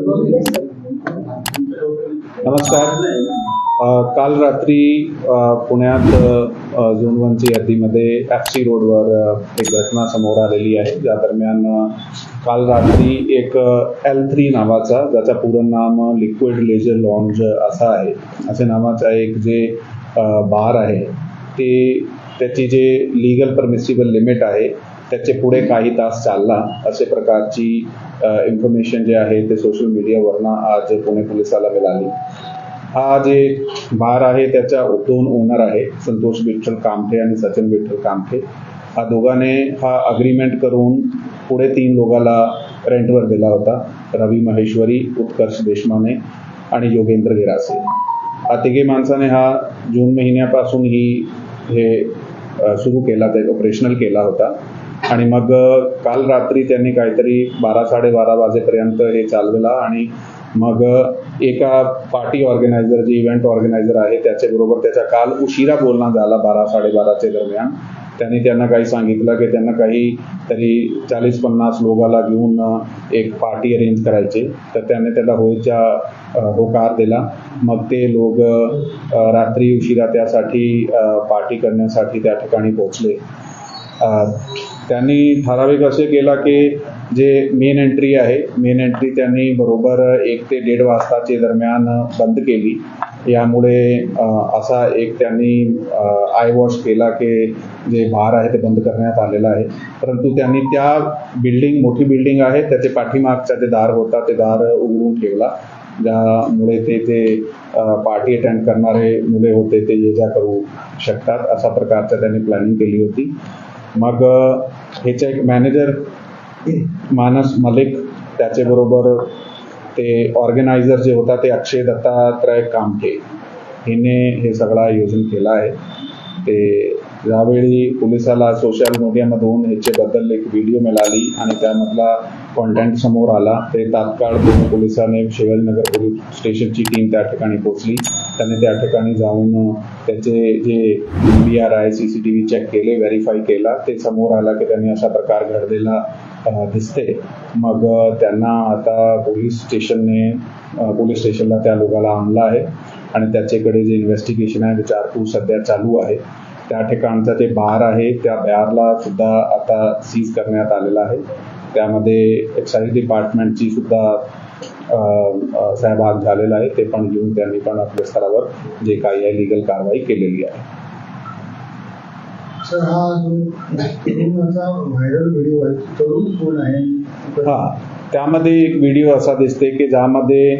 नमस्कार. काल रात्री पुण्यात झोन वनची यादीमध्ये एफ सी रोडवर एक घटना समोर आलेली आहे. ज्या दरम्यान काल रात्री एक एल थ्री नावाचा ज्याचा पूर्ण नाम लिक्विड लेजर लॉन्ज असा आहे असे नावाचा एक जे बार आहे ते त्याची जे लिगल परमिसिबल लिमिट आहे त्याचे पुढे काही तास चालला असे प्रकारची इन्फॉर्मेशन जे आहे ते सोशल मीडियावरनं आज पुणे पोलिसाला मिळाली. हा जे भार आहे त्याच्या दोन ओनर आहे संतोष विठ्ठल कामठे आणि सचिन विठ्ठल कामठे. हा दोघांनी हा अग्रीमेंट करून पुढे तीन लोकाला रेंटवर दिला होता रवी महेश्वरी उत्कर्ष देशमाने आणि योगेंद्र गिरासे हा तिघे माणसाने हा जून महिन्यापासून ही हे सुरू केला ते ऑपरेशनल केला होता. आणि मग काल रात्री त्यांनी काहीतरी बारा साडेबारा वाजेपर्यंत हे चालवला आणि मग एका पार्टी ऑर्गनायझर जे इव्हेंट ऑर्गनायझर आहे त्याच्याबरोबर त्याचा काल उशिरा बोलणं झाला बारा साडेबाराच्या दरम्यान. त्यांनी त्यांना काही सांगितलं की त्यांना काही तरी चाळीस पन्नास लोकाला घेऊन एक पार्टी अरेंज करायची. तर त्याने त्याला होईच्या होकार दिला. मग ते लोक रात्री उशिरा त्यासाठी पार्टी करण्यासाठी त्या ठिकाणी पोहोचले. त्यांनी ठराविक असे केला की जे मेन एंट्री आहे मेन एंट्री त्यांनी बरोबर एक ते दीड वाजताचे दरम्यान बंद केली. यामुळे असा एक त्यांनी आय वॉश केला की जे बार आहे ते बंद करण्यात आलेलं आहे. परंतु त्यांनी त्या बिल्डिंग मोठी बिल्डिंग आहे त्याचे पाठीमागचा जे दार होता ते दार उघडून ठेवला. ज्यामुळे ते ते पार्टी अटेंड करणारे मुले होते ते ये जा करू शकतात अशा प्रकारचं त्यांनी प्लॅनिंग केली होती. मग ह्याचा एक मॅनेजर मानस मलिक त्याच्याबरोबर ते ऑर्गनायझर जे होता ते अक्षय दत्तात्रय कामठे. हिने हे सगळं आयोजन केला आहे. ते यावेळी पोलिसाला सोशल मीडियामधून ह्याच्याबद्दल एक व्हिडिओ मिळाली आणि त्यामधला कॉन्टेंट समोर आला. ते तात्काळ पोलिसाने शिवाजीनगर पोलीस स्टेशनची टीम त्या ठिकाणी पोहोचली. त्यांनी त्या ठिकाणी जाऊन त्याचे जे B R I C C T V check केले व्हेरीफाय केला. ते समोर आला की त्यांनी अशा प्रकार घडलेला दिसते. मग त्यांना आता पोलीस स्टेशनने पोलीस स्टेशनला त्या लोकाला आणलं आहे. आणि त्याच्याकडे जे इन्व्हेस्टिगेशन आहे विचारपूस सध्या चालू आहे. त्या ठिकाणचा जे बार आहे त्या बारला सुद्धा आता सीज करण्यात आलेला आहे. त्यामध्ये एक्साईज डिपार्टमेंटची सुद्धा सहभाग झालेला आहे. ते पण घेऊन त्यांनी पण आपल्या स्तरावर जे काही आहे लिगल कारवाई केलेली आहे. सर हा जो तरुणाचा व्हायरल व्हिडिओ आहे तो तरुण कोण आहे? हा. त्यामध्ये एक व्हिडिओ असा दिसते की ज्यामध्ये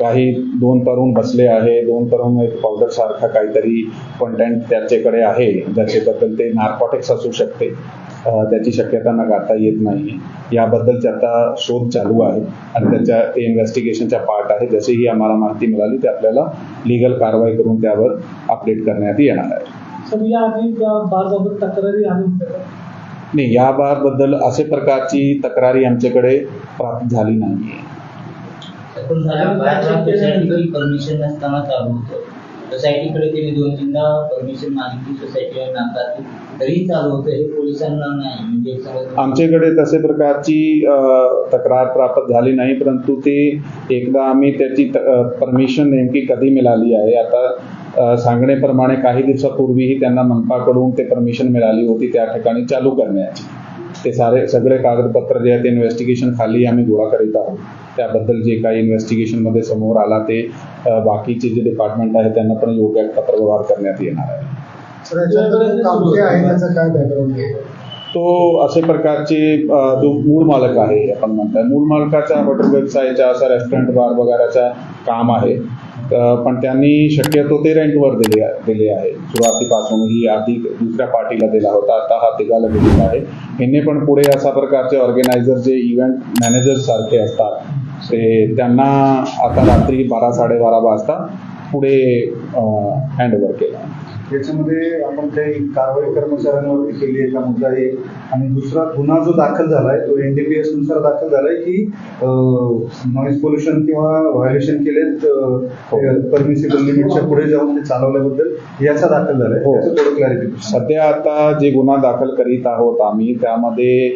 काही दोन तरुण बसले आहे. दोन तरुण एक पावडर सारखा काहीतरी कंटेंट त्याच्याकडे आहे. ज्याच्याबद्दल ते नार्कॉटिक्स असू शकते. त्याची शक्यता नकारता येत नाही. याबद्दलचे आता शोध चालू आहे. आणि त्याच्या ते इन्व्हेस्टिगेशनचा पार्ट आहे. जशीही आम्हाला माहिती मिळाली ते आपल्याला लिगल कारवाई करून त्यावर अपडेट करण्यात येणार आहे. तक्रारी? नाही या बारबद्दल असे प्रकारची तक्रारी आमच्याकडे प्राप्त झाली नाही आहे पण झालं बाहेर सोसायटीची परमिशन नसताना चालू होतं. सोसायटीकडे त्यांनी दोन तीनदा परमिशन मागितली सोसायटीवर नाकारली. तरीही चालू होतं हे पोलिसांना नाही. म्हणजे आमच्याकडे तसे प्रकारची तक्रार प्राप्त झाली नाही परंतु ते एकदा आम्ही त्याची परमिशन नेमकी कधी मिळाली आहे आता सांगण्याप्रमाणे काही दिवसापूर्वीही त्यांना मनपाकडून ते परमिशन मिळाली होती त्या ठिकाणी चालू करण्याची. ते सारे सगळे कागदपत्र जे आहे ते इन्व्हेस्टिगेशन खाली आम्ही गोळा करीत आहोत. त्याबद्दल जे काही इन्व्हेस्टिगेशनमध्ये समोर आला ते बाकीचे जे डिपार्टमेंट आहे त्यांना पण योग्य पत्रव्यवहार करण्यात येणार आहे. तो असे प्रकारचे जो मूळ मालक आहे आपण म्हणताय. मूळ मालकाचा हॉटेल व्यवसायाचा असा रेस्टॉरंट बार वगैरेचा काम आहे. पण त्यांनी शक्यतो ते रेंटवर दिले दिले आहे. सुरुवातीपासूनही आधी दुसऱ्या पार्टीला दिला होता आता हा तिघाला दिलेला आहे. यांनी पण पुढे अशा प्रकारचे ऑर्गनायझर जे इव्हेंट मॅनेजर सारखे असतात ते त्यांना आता रात्री बारा साडेबारा वाजता पुढे हँडओव्हर केला. याच्यामध्ये आपण काही कारवाई कर्मचाऱ्यांवरती केली आहे का मुद्दा आहे. आणि दुसरा गुन्हा जो दाखल झालाय तो एनडीपीएसनुसार दाखल झालाय की नॉईज पोल्युशन किंवा व्हायोलेशन केलेत परमिसिबल लिमिटच्या पुढे जाऊन ते चालवल्याबद्दल याचा दाखल झालाय. हो. थोडं क्लॅरिफिकेशन सध्या आता जे गुन्हा दाखल करीत आहोत आम्ही त्यामध्ये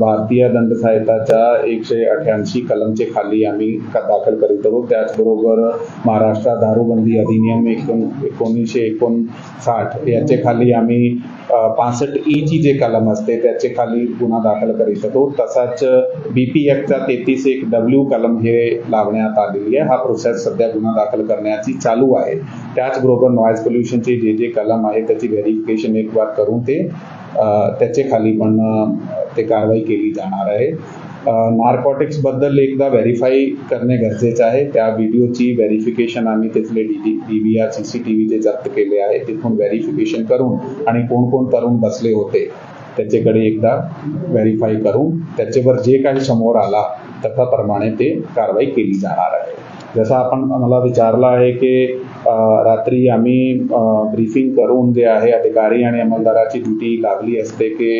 भारतीय दंड संहिताच्या एकशे अठ्याऐंशी कलमचे खाली आम्ही दाखल करीत आहोत. त्याचबरोबर महाराष्ट्र दारूबंदी अधिनियम एकोण एकोणीसशे साठ. याचे खाली आम्ही पासष्ट ई ची जे कलम असते त्याचे खाली गुन्हा दाखल करीत आहोत तसाच बी पी चा तेहतीस एक डब्ल्यू कलम हे लावण्यात आलेली आहे. हा प्रोसेस सध्या गुन्हा दाखल करण्याची चालू आहे. त्याचबरोबर नॉईज पोल्युशनचे जे जे कलम आहे त्याची व्हेरिफिकेशन एक बार करून ते त्याचे खाली पण ते कारवाई केली जाणार आहे. नार्कॉटिक्सबद्दल एकदा व्हेरीफाय करणे गरजेचं आहे. त्या व्हिडिओची व्हेरिफिकेशन आम्ही तिथले D D V R C C T V जे जप्त केले आहे. तिथून व्हेरिफिकेशन करून आणि कोण कोण तरुण बसले होते त्याच्याकडे एकदा व्हेरीफाय करून त्याच्यावर जे काही समोर आला तशाप्रमाणे ते कारवाई केली जाणार आहे. जसं आपण मला विचारलं आहे की रात्री आम्ही ब्रीफिंग करून जे आहे अधिकारी आणि अंमलदाराची ड्युटी लागली असते की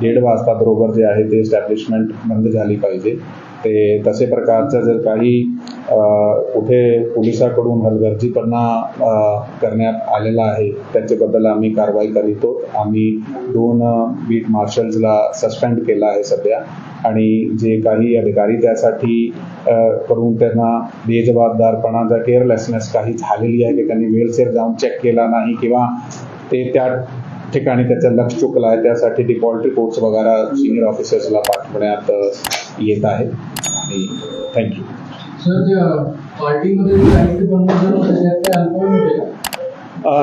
दीड वाजता बरोबर जे आहे ते एस्टॅब्लिशमेंट बंद झाली पाहिजे. ते तसे प्रकारचं जर काही कुठे पोलिसाकडून हलगर्जीपणा करण्यात आलेला आहे त्याच्याबद्दल आम्ही कारवाई करीतो. आम्ही दोन बीट मार्शल्सला सस्पेंड केला आहे सध्या. आणि जे काही अधिकारी त्यासाठी करून त्यांना बेजबाबदारपणा जर केअरलेसनेस काही झालेली आहे की त्यांनी वेळसेर जाऊन चेक केला नाही किंवा ते त्या ठिकाणी त्याचं लक्ष चुकलं आहे त्यासाठी डिफॉल्ट रिपोर्ट्स वगैरे सिनियर ऑफिसर्सला पाठवण्यात येत आहे आणि थँक्यू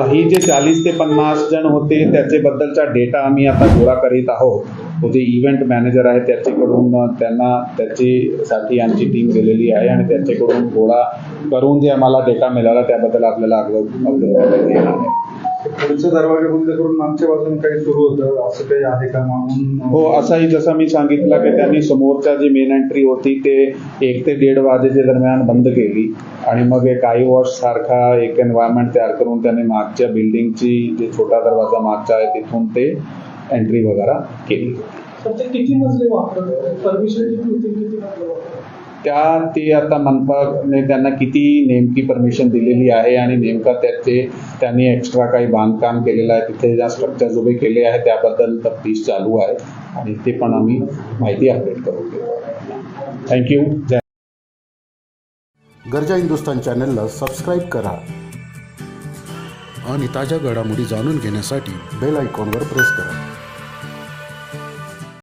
ही जे चाळीस ते पन्नास जण होते त्याच्याबद्दलचा डेटा आम्ही आता गोळा करीत आहोत. तो जे इव्हेंट मॅनेजर आहे त्याच्याकडून त्यांना त्याच्यासाठी आमची टीम गेलेली आहे आणि त्याच्याकडून गोळा करून जे आम्हाला डेटा मिळाला त्याबद्दल आपल्याला अगोदर करण्यात येणार आहे. पुढचा दरवाजा बंद करून मागच्या बाजूने काही सुरू होतं असं काही आहे का म्हणून? हो असाही जसं मी सांगितलं की त्यांनी समोरच्या जी मेन एंट्री होती ते एक ते दीड वाजेच्या दरम्यान बंद केली. आणि मग एक आय वॉश सारखा एक एन्व्हायरमेंट तयार करून त्यांनी मागच्या बिल्डिंगची जे छोटा दरवाजा मागचा आहे तिथून ते एंट्री वगैरे केली. किती मजले वापरत परमिशन किती होती किती मजले वापरत त्या ते आता मनपाने त्यांना किती नेमकी परमिशन दिलेली आहे आणि नेमका त्याचे त्यांनी एक्स्ट्रा काही बांधकाम केलेलं आहे तिथे ज्या स्ट्रक्चर्स उभे केले आहे त्याबद्दल तफ्तीश चालू आहे. आणि ते पण आम्ही माहिती अपडेट करून देऊ. थँक्यू जय गरजा हिंदुस्तान चॅनलला सबस्क्राईब करा. आणि ताज्या घडामोडी जाणून घेण्यासाठी बेल आयकॉनवर प्रेस करा.